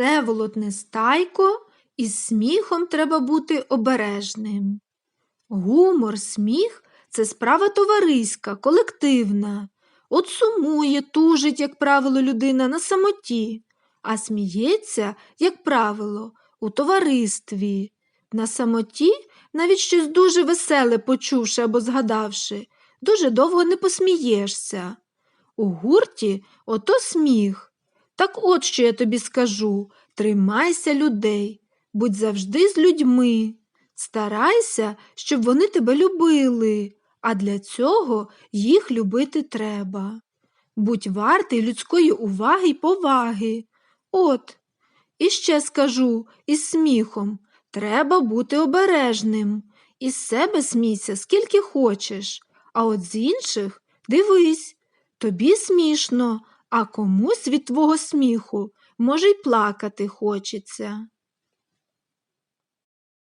Всеволод Нестайко, із сміхом треба бути обережним. Гумор, сміх це справа товариська, колективна. От сумує, тужить, як правило, людина на самоті, а сміється, як правило, у товаристві. На самоті, навіть щось дуже веселе почувши або згадавши, дуже довго не посмієшся. У гурті ото сміх. Так от що я тобі скажу тримайся людей, будь завжди з людьми. Старайся, щоб вони тебе любили, а для цього їх любити треба. Будь вартий людської уваги й поваги. От, і ще скажу із сміхом треба бути обережним. Із себе смійся скільки хочеш, а от з інших дивись, тобі смішно, а комусь від твого сміху може й плакати хочеться.